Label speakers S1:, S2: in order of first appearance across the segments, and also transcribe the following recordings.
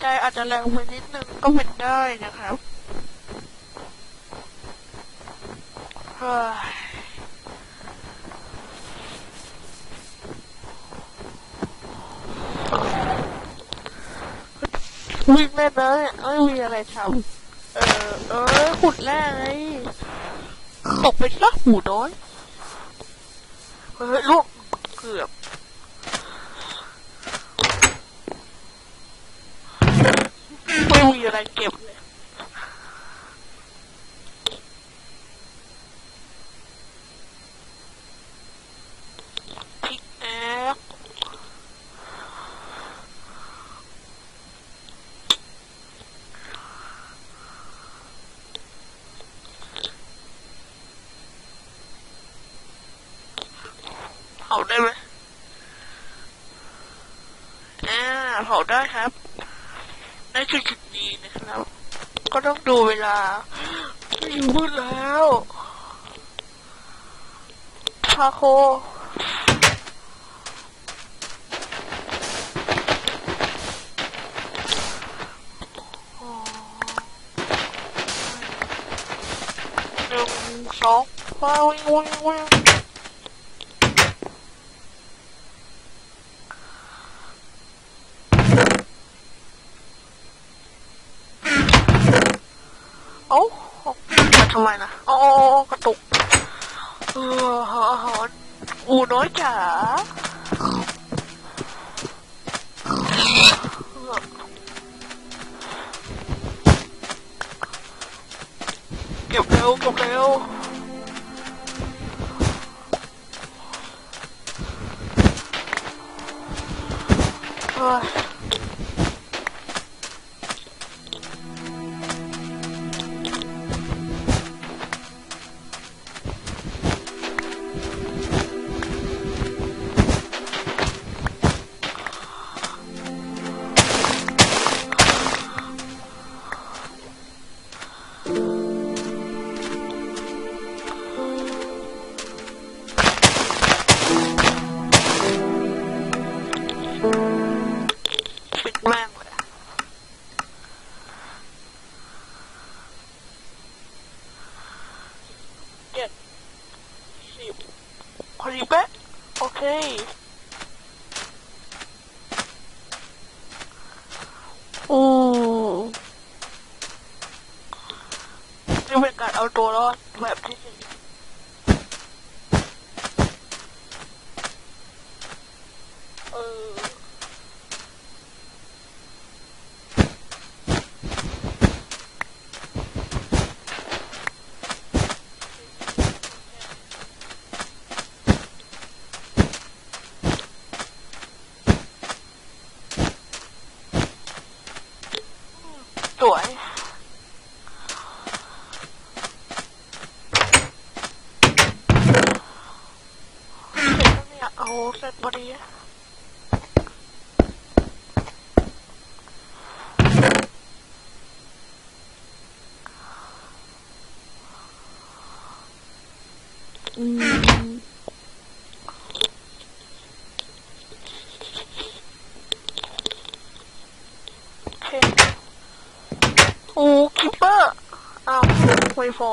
S1: ใจอาจจะแรงไปนิดนึงก็เป็นได้นะครับเฮ้ยวิ่งเล่นนะเนี่ยไม่มีอะไรทำเออ เออ ขุดแร่ไงตกไปซะหมูน้อย เฮ้ยลูกเกือบ ไม่มีอะไรเก็บเลยพิกแอคเผาได้ไหมอ่าเผาได้ครับ นั่นคือจุดนี้นะครับ ก็ต้องดูเวลาอยู่ มืดแล้วพาโคหนึ่งสองว้าววิ่งวิ่งวิ่งอ้ามา ทำไมนะอ๋อกระตุกเออหาอาหารอูน้อยจ๋าเก็บเร็วเก็บเร็ว Thank you. ไม่พอ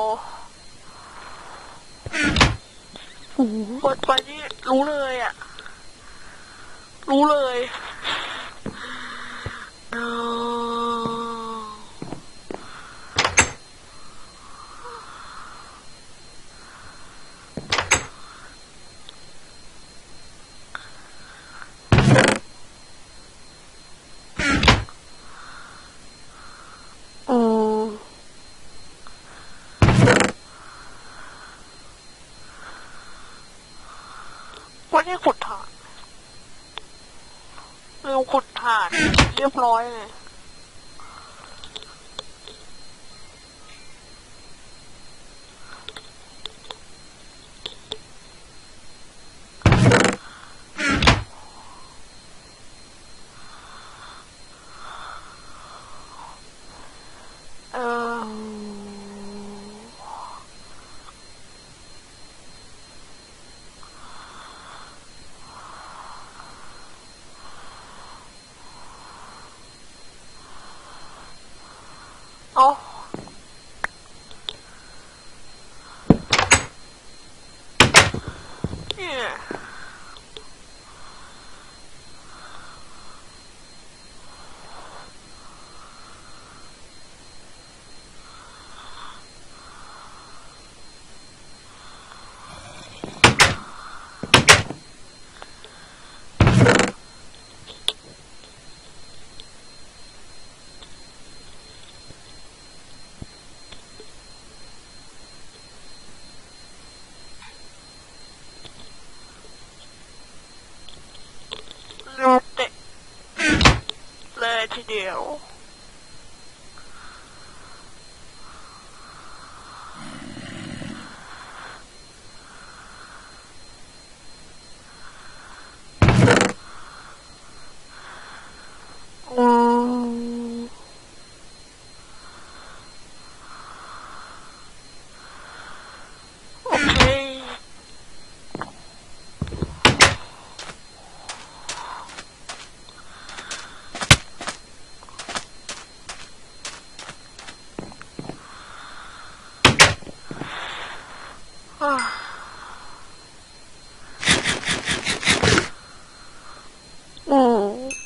S1: โอ้โหเปิดไปนี่รู้เลยอะ รู้เลยเอออืม วันนี้ขุดถ่านเร็วขุดถ่าน เรียบร้อยเลยเออ ทีเอ่าอืม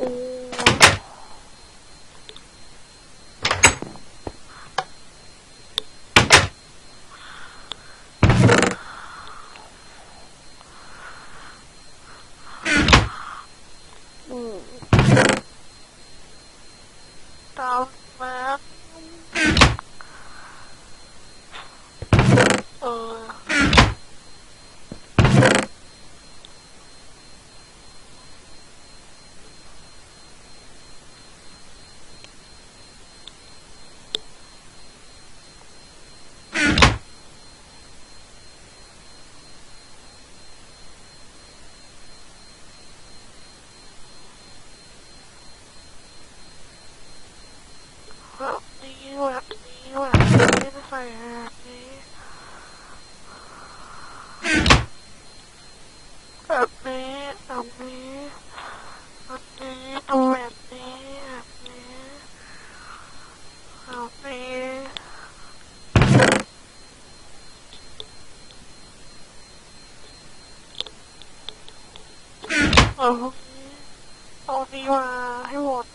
S1: อืมอืมตามมา เออ แบบนี้แบบนี้แบบนี้ใส่แบบนี้แบบนี้แบบนี้แบบนี้ทำแบบนี้แบบนี้แบบนี้ เอาพวกนี้เอานี้มาให้หมด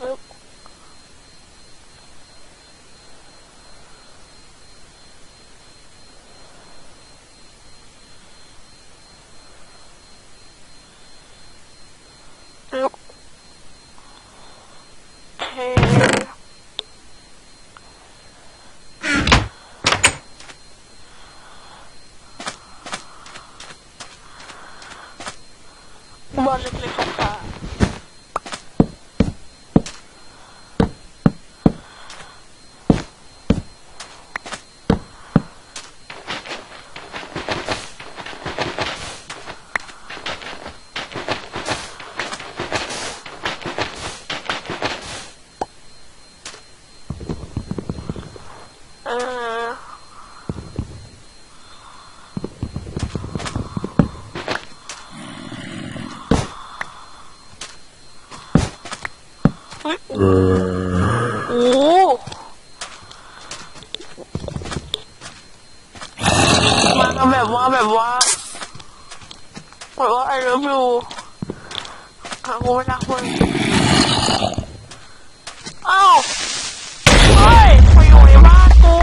S1: ปึ๊บ ปึ๊บโอเค บอลเล็กๆของข้าเออเฮ้ยโอ้โหมากันแบบว่าแบบว่าแบบว่าไอเลิฟยูหา กูไม่รักมึงอ้าวเฮ้ยมาอยู่ในบ้านกู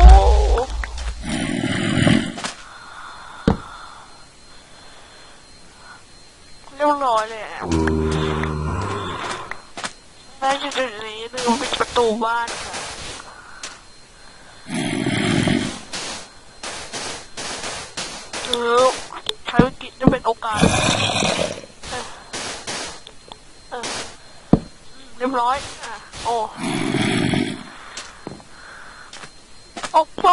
S1: เรียบร้อยแล้วแม่อยู่ตรงนี้ลืมปิดประตูบ้านค่ะเออใช้วิกฤตจะเป็นโอกาสเออเออ เรียบร้อยอะโอ้ออกไป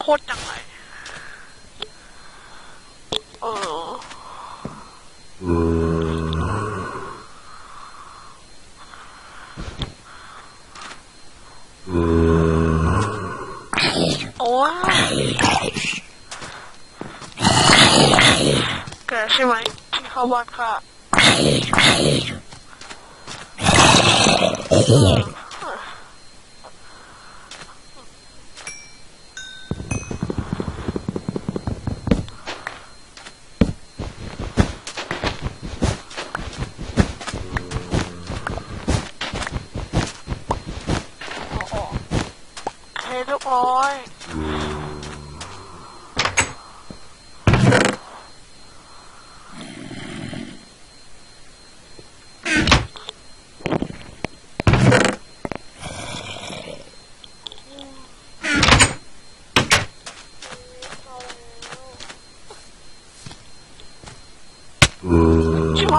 S1: โคตรจังเลยเออ โอ้ยแกใช่ไหมที่ เข้าบ้านค่ะโอเคเรียบร้อย ใช่ไหม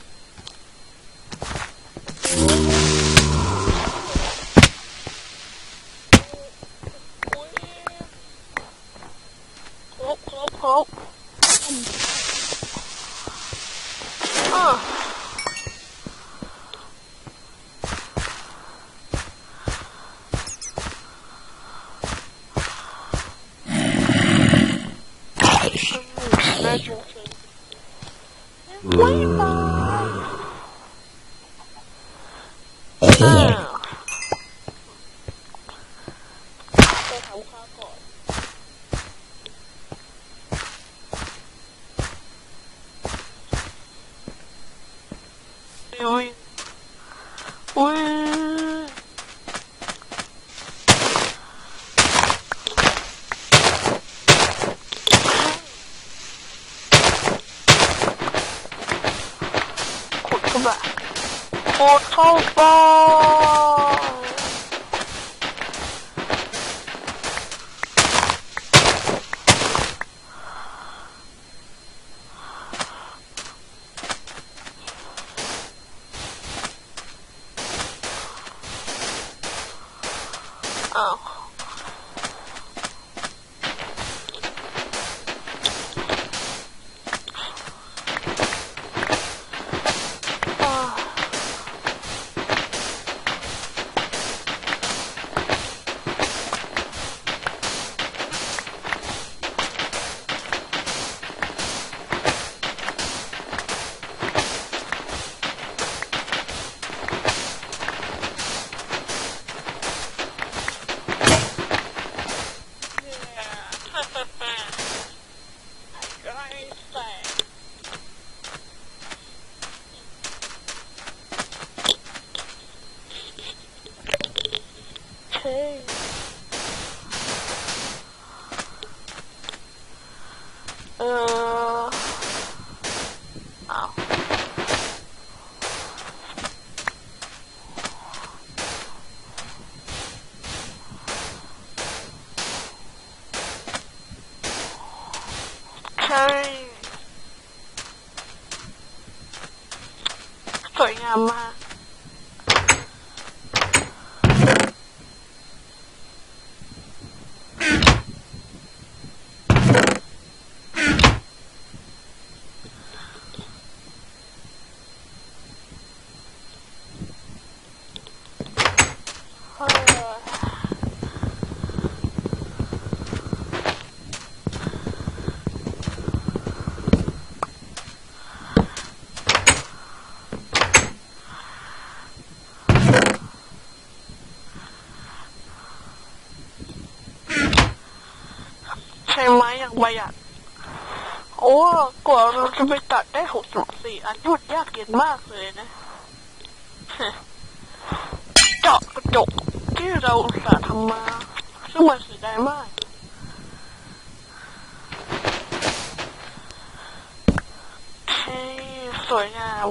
S1: ครบครบครบอ่า ได้จริงๆไม่ตายอ้าวไปทำข้าวก่อนอุ้ย อุ้ยขุดเข้าไปขุดเข้าไปอ้าวอ้าว ก็ให้แสงเฮ้ยเอออ้าว ใช่ สวยงามมาก เออใช้ไม้อย่าง ประหยัดโอ้กว่าเราจะไปตัดได้หกสิบสี่อันนี่ยากเย็นมากเลยนะ เจาะกระจกที่เราอุตส่าห์ทำมา ซึ่งมันเสียดายมากเฮ้สวยงาม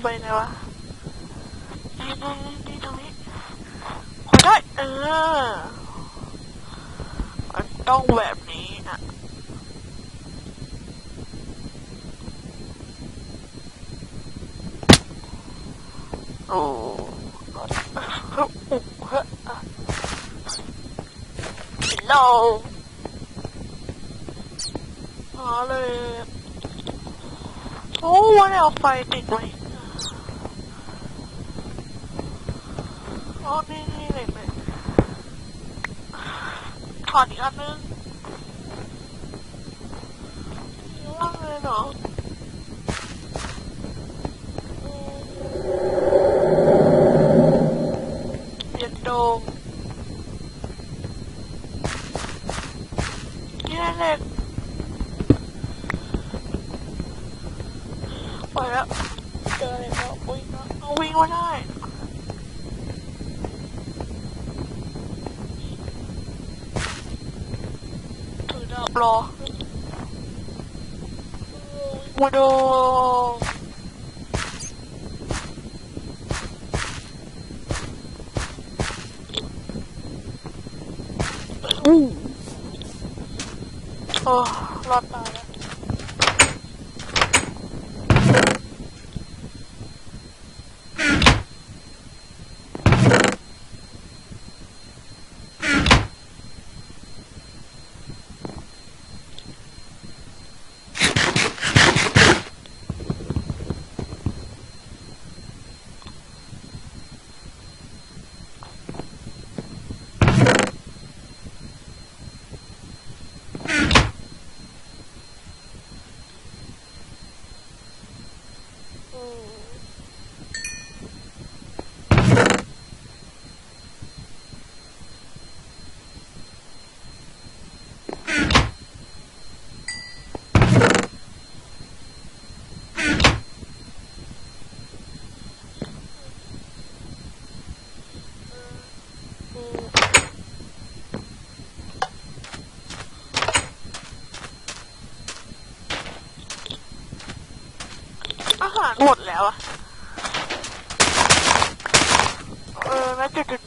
S1: ทำไมนะวะนี่นี่นี่ตรงนี้พอได้เออมันต้องแบบนี้อะโอ้เฮ้ยเฮ้ยเฮ้ยอะ Hello อ๋อเลยโอ้วันนี้เอาไฟติดไว้ อ๋อนี่นี่เลยเลยถอดอีกอันนึงว่ากเลยเนาะเย็นโดงนี่เล็กปล่อยแล้วเจออะไรแล้ววิ่งแล้วเอาวิ่งไม่ได้ ถือดาบรอมาดูอู้โอ้รอดตายแล้ว อืมอืมอา หารหมดแล้วอะเออณจุดจุด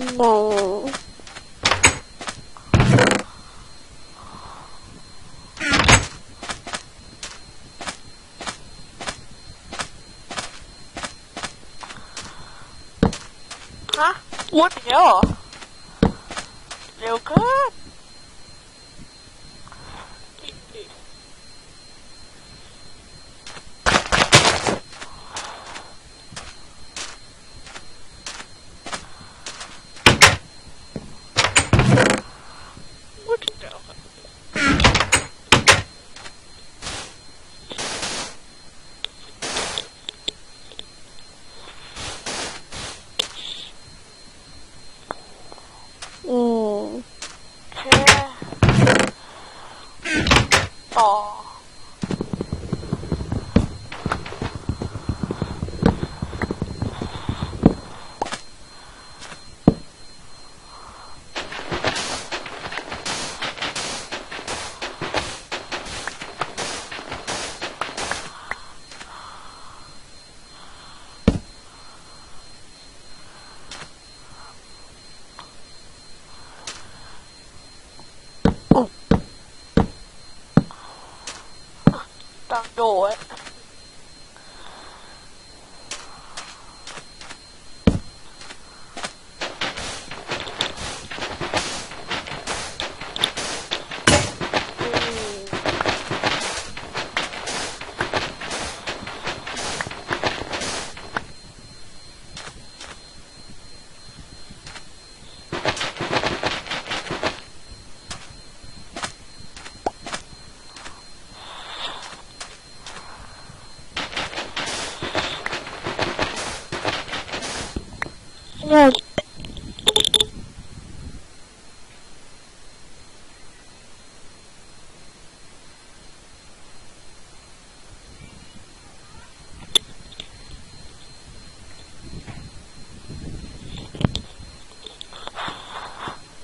S1: No. Huh? What the hell? You okay? Don't do it.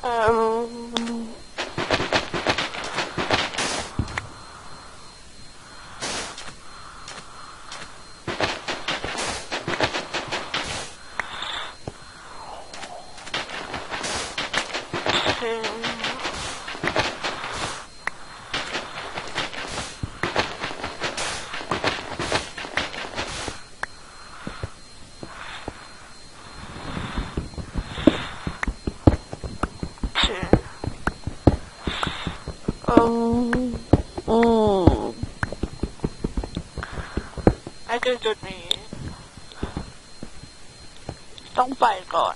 S1: Um, 拜托